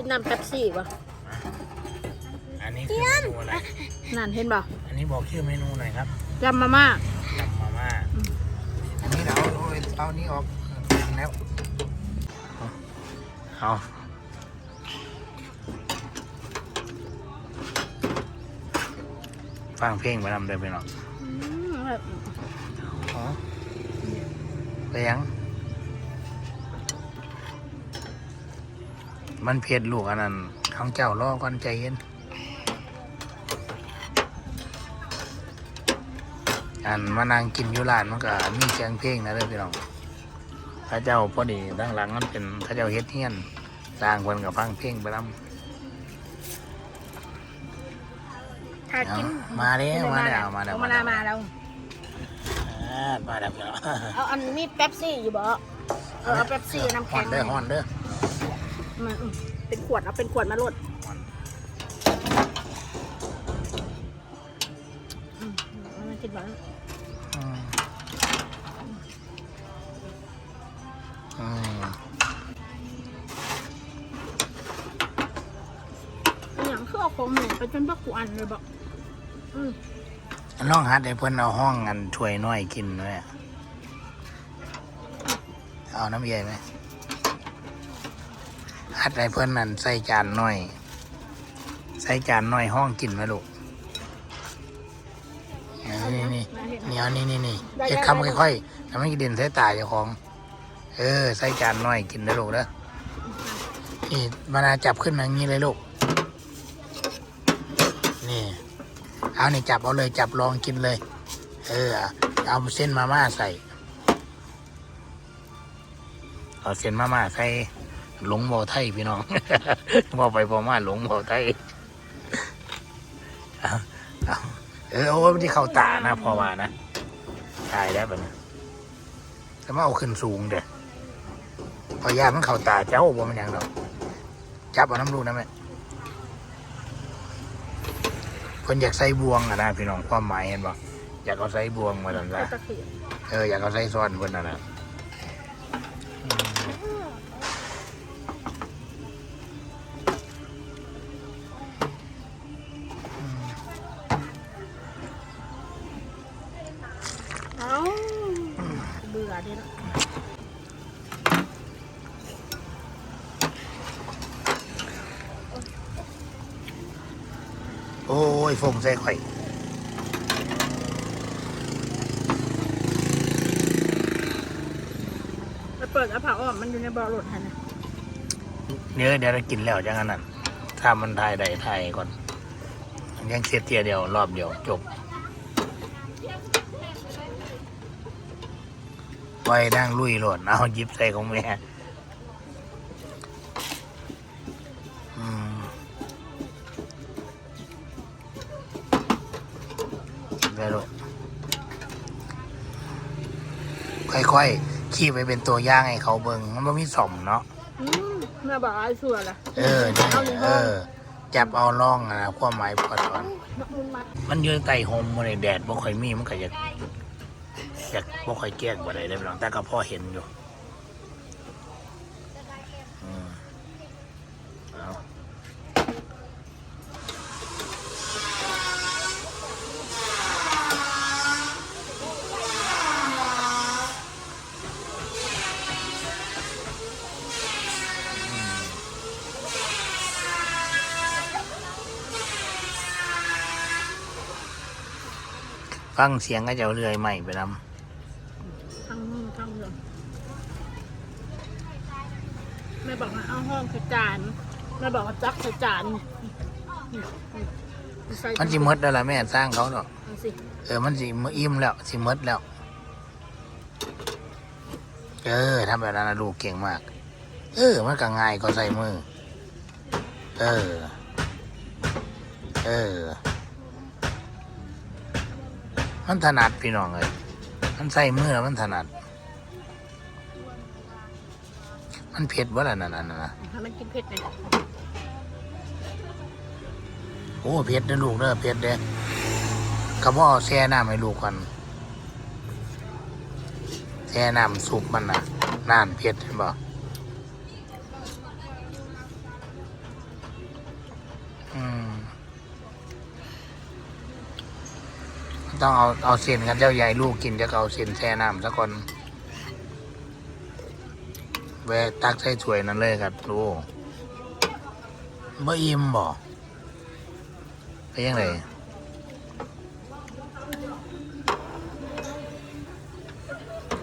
กินน้ำแป๊บซี่ป่ะอันนี้คือเมนูอะไร นั่นเห็นป่ะอันนี้บอกชื่อเมนูหน่อยครับยำมาม่า ยำมาม่า อันนี้เราเอาเอานี้ออกแล้ว เอาฟังเพลงไปนำได้ไปเนาะอืมแบบอ๋อไปยัง มันเผ็ดลูกอันนั้นของเจ้ารอก่อนใจเย็น อันมานั่งกินอยู่ร้านมันก็มีเสียงเพลงนะเด้อพี่น้องพระเจ้าพอดีด้านหลังมันเป็นพระเจ้าเฮ็ดเฮียนสร้างคนกับฟังเพลงไปนำถ้ากินมาแล้วมาแล้วมาแล้วเอมาแล้วมาแล้วอ่ามาแล้วพี่น้องเอาอันมีแป๊บซี่อยู่บ่เออเอาแป๊บซี่น้ำฮ้อแข็นงเด้อฮ้อนเด้อ มันอืมเป็นขวดเอาเป็นขวดมาลดอนอืมเอามากินหวานอืมอืมอหย่างคือเอาของเหม็นไปจนบักกูอันเลยบอืมลองหัดให้เพิ่นเอาห้องกันช่วยน้อยกินด้วยอะเอาน้ำใหญ่ไหม หัดให้เพิ่อนนั่นใส่จานน้อย ใส่จานน้อยห้องกินไหมลูกนี่นี่นี่เอานี่นี่นี่เฮ็ดคำค่อยๆทำให้กินใส่ตาเจ้าของ เออ ใส่จานน้อยกินได้ลูกเด้อนี่มานาจับขึ้นมาอย่างนี้เลยลูก นี่ เอานี่จับเอาเลยจับลองกินเลย เออ เอาเส้นมาม่าใส่ เอาเส้นมาม่าใส่ หลงบ่อไทยพี่น้องบ่ไปบ่มาหลงบ่อไทยเอาเอาเออโอ้ไม่ได้เข้าตานะพอว่านะตายแล้วแบบนี้จะมาเอาขึ้นสูงเด้อพอยามันเข้าตาเจ้าบ่มันหยังดอกจับเอาน้ำลูกนะแม่เพิ่นอยากใส่บวงอะนะพี่น้องความหมายเห็นบ่อยากเอาใส่บวงมาดันเอาละตะเกียบเอออยากเอาใส่ซ้อนเพิ่นน่ะนะ โอ้ยฟงใส่ข่อยไปเปิดเอาผักออกมันอยู่ในบ่อรถฮะนะเนื้อเดี๋ยวเรากินแล้วจังอันนั้นถ้ามันทายใดทายก่อนยังเสียเทียเดียวรอบเดียวจบไว้นั่งลุยโหลดเอาหยิบใส่ของแม่ ค่อยๆขี่ไปเป็นตัวอย่างให้เขาเบิงมันไม่มีสมเนาะอืมแม่บอกไอ้ชัวร์ล่ะเออนี่เอาในเอห้องอจับเอาล่องอะนะความหมายพอตอนมันมามันอยืนไต่โฮมมันในแดดบ่ค่อยมีมันก็อยากอยากบ่ค่อยแก้กบ่ได้เด้อพี่น้องแต่ก็พอเห็นอยู่ ฟังเสียงก็จะเอาเรื่อยใหม่ไปนำทั้งห้องทั้งเรื่องแม่บอกว่าเอาห้องใส่จานแม่บอกว่าจักใส่จานนี่นี่นี่ใส่มันสิหมดแล้วล่ะแม่สร้างเขาเนาะเอาสิเออมันสิอิ่มแล้วสิหมดแล้ว เออทำแบบนั้นนะลูกเก่งมาก เออ มันก็ง่ายก็ใส่มือ เออ เออ มันถนัดพี่น้องเลยมันใส่มือแล้วมันถนัด มันเผ็ดวะล่ะนั่นน่ะนะให้มันกินเผ็ดหน่อยโอ้เผ็ดนะลูกเด้อเผ็ดเด้อกระเพาะแช่น้ำให้ลูกก่อนแช่น้ำซุปมันน่ะน้ำเผ็ดเห็นบ่ ต้องเอาเอาเส้นกันเจ้าใหญ่ลูกกินจะเอาเส้นแช่น้ำซะก่อนแวะตักใส่ถ้วยนั่นเลยครับลูกบ่อิ่มบ่ไปยังไง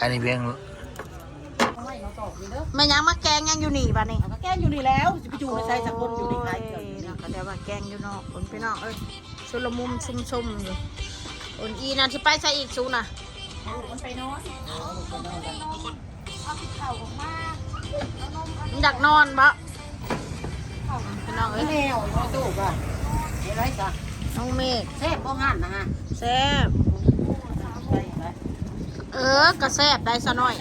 อันนี้เพียงแม่ยังมาแกงยังอยู่นี่บ้านี่ก็แก้อยู่นี่แล้วจะไปอยู่ในใส่สักคนอยู่ในใครเกิดเนาะก็แต่ว่าแกงอยู่นอกคนพี่น้องเอ้ยชุลมุมซุ่มๆอยู่ คนอีนั่นที่ไปใส่อีกซูน่ะมันไปนอนมันอยากนอนปะพี่น้องเอ้ยแมวมาตู้ป่ะเห็นไรจ้ะน้องเมฆแซ่บบ่หันนะฮะแซ่บไปไปเออกระแซ่บได้ซะหน่อย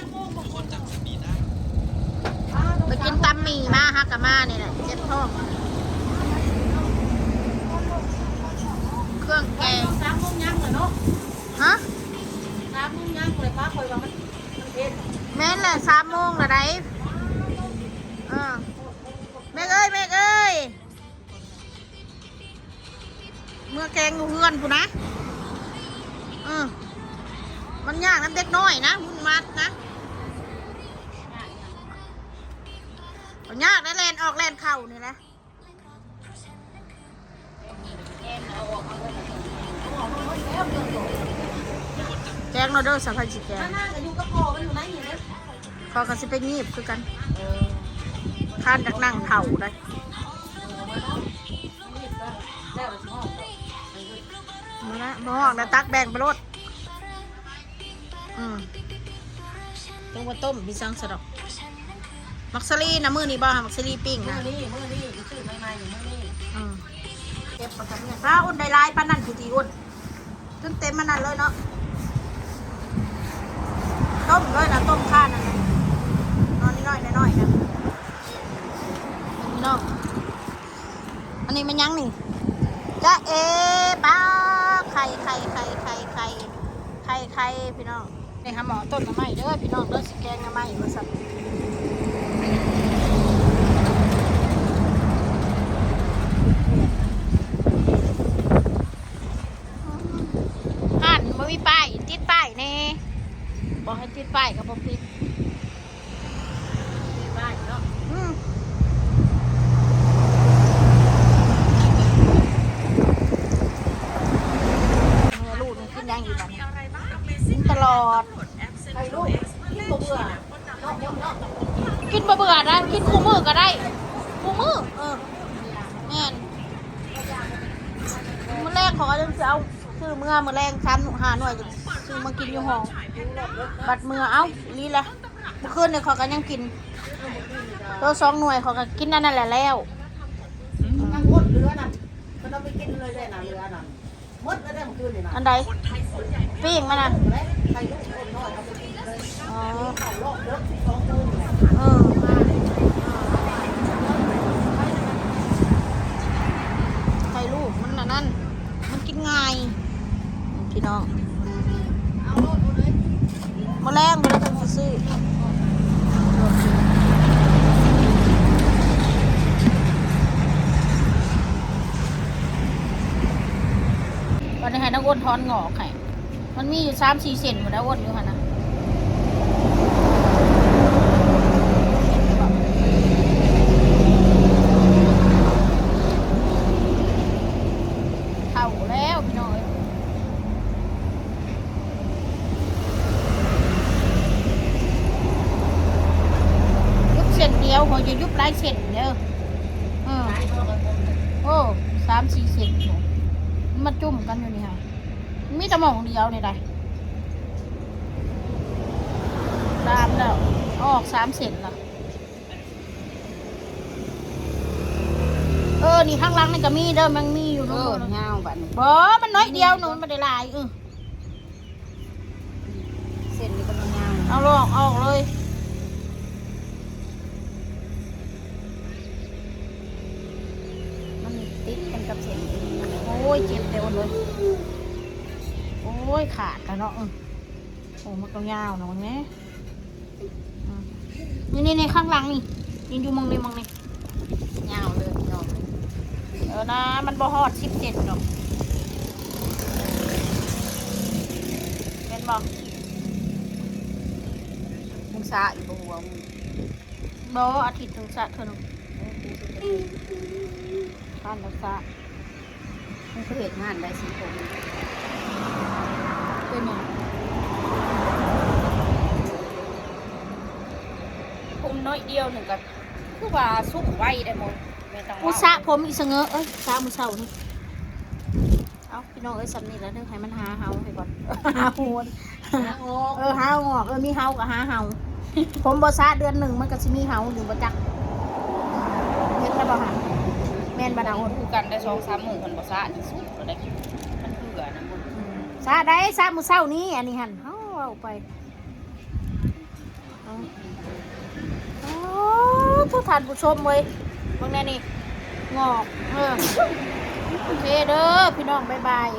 ไปกินตำหมี่มาฮักกะมาเนี่ยแหละเจ็บท้อง เครื่องแกงสามโมงยังเลยเนาะฮะสามโมงยังเลยป้าคอยว่ามันมันเผ็ดแม่นแหละสามโมงละไดเออแม่เอ้ยแม่เอ้ยเมื่อแกงอยู่เฮือนพูนะเออมันยากน้ำเด็กน้อยนะมุนมัดนะมันยากได้แลนออกแลนเข่านี่แหละ แกงเราเด้อสะพายจิแกงมานั่งกันอยู่กับพ่อมันอยู่ไหนอยู่เนี่ยขอกันสิไปงีบคือกันทานจากนั่งเผาได้แล้วสิห้องมาละบ่ห้องนะตักแบ่งไปรดอืมต้องมาต้มพี่สังสะดอก มักซารีนะมือนี่บ่ฮะมักซารีปิ้งมื้นะอนี้มื้อนี้ชื่อใหม่ๆอยู่มื้อนี้อืมเก็บมาทำเนี่ยถ้าอุ่นได้ลายปานนั่นผู้ทีอุ่น จนเต็มมันนั่นเลยเนาะต้มเลยนะต้มข้านั่นน่ะนอนนิดหน่อยน้อยๆนะพี่น้องอันนี้มันยังนี่จะเอป้าไข่ไข่ไข่ไข่ไข่ไข่ไข่พี่น้องนี่ค่ะหมอต้นทำไมเด้อพี่น้องเด้อสิแกงทำไมมาสั่หันมามีป้ายติดป้าย แน่บอกให้ติดป้ายกับบอกติดบ้านเนาะอืมเมื่อลูกมันกินยังอยู่แบบนี้กินตลอดใครลูกกินบ่เบื่อเนาะเนาะกินบะเบื่อได้กินคู่มือก็ได้คู่มือเออแม่นมื้อแรกขอจะเอาซื้อเมื่อมื้อแรงชั้นหาหน่วยจะ ซื้อมากินอยู่ห้องบัดเมื่อเอ้านี่แหละเมื่อคืนเนี่ยเขาก็ยังกินตัวสองหน่วยเขาก็กินนั่นนั่นแหละแล้วยังหมดเรือน่ะมันเอาไปกินเลยได้น่ะเรือน่ะหมดแล้วได้เมื่อคืนนี่น่ะอันใดปิ้งมันนะใครลูกคนน้อยเอาไปกินเลยอ๋อข้าวรอบเด้อสองโมงนี่แหละเออไข่ลูกมันน่ะนั่นมันกินง่ายพี่น้อง เอาโลดเอาเลย แมาแรงไปแล้วกันซื้อวันนี้ให้นักอ้วนทอนงอกไข่มันมีอยู่สามสี่เซนหมดแล้วอ้วนอยู่ค่ะนะเข่าแล้วพี่น้องเอ้ย ยุบ เส้ยวเขาจะยุบหลายเส้นเด้อเออโอ้สามสี่เส้นมันมาจุ่มกันอยู่นี่ค่ะมีแตะมองเดียวนี่ได้ตามแล้วออกสามเส้นละเออ นี่ข้างล่างนี่ก็มีเด้อมันมีอยู่เอนู่อนเงาบัดนี้บ่มันน้อยเดียวหนูมันได้หลายเออเส้นนี่ก็มันเงาเอาลอกออกเลย มันติด กันกับเส้นโอ้ยเจ็บเต็มเลยโอ้ยขาดกันเนาะอืมโอ้มันก็ยาวเนาะมันแม่อืมนี่นี่ในข้างหลังนี่นี่อยู่มองนี่มองนี่เงาเลยเนาะเออนะมันบ่ฮอดสิบเจ็ดดอกบอกมึงซาอีกบ่หัวมึงบออาทิตย์ถึงสะเท่านึงบ้านรักษา มึงก็เห็นงานได้สิผมเป็นหยังผมน้อยเดียวหนึ่งก็คือว่าสุกไว้ได้หมดไม่ต้องกูสะผมอีเสงอเอ้ยสะมือเช้านี่เอาพี่น้องเอ้ยสำนีแล้วเนึงให้มันหาเฮาให้ก่อนหาโหนโอ้เออหาเอาออกเออมีเฮากับหาเฮาผมบ่ซะเดือนหนึ่งมันก็สิมีเฮาอยู่บ่จักเฮ็ดแล้วบ่หาแม่ นบ่ดาวคนคู่กันได้สองสามหมื่นคนบ่ซาที่สุดก็ได้มันเบื่อนะมึงซะได้ซะมื้อเช้านี้อันนี้หั่นเฮาเอาไปเอาโอ้ทุกท่านผู้ชมเว้ยเบิ่งแน่นี่งอกเออโอเคเด้อพี่น้องบ๊ายบาย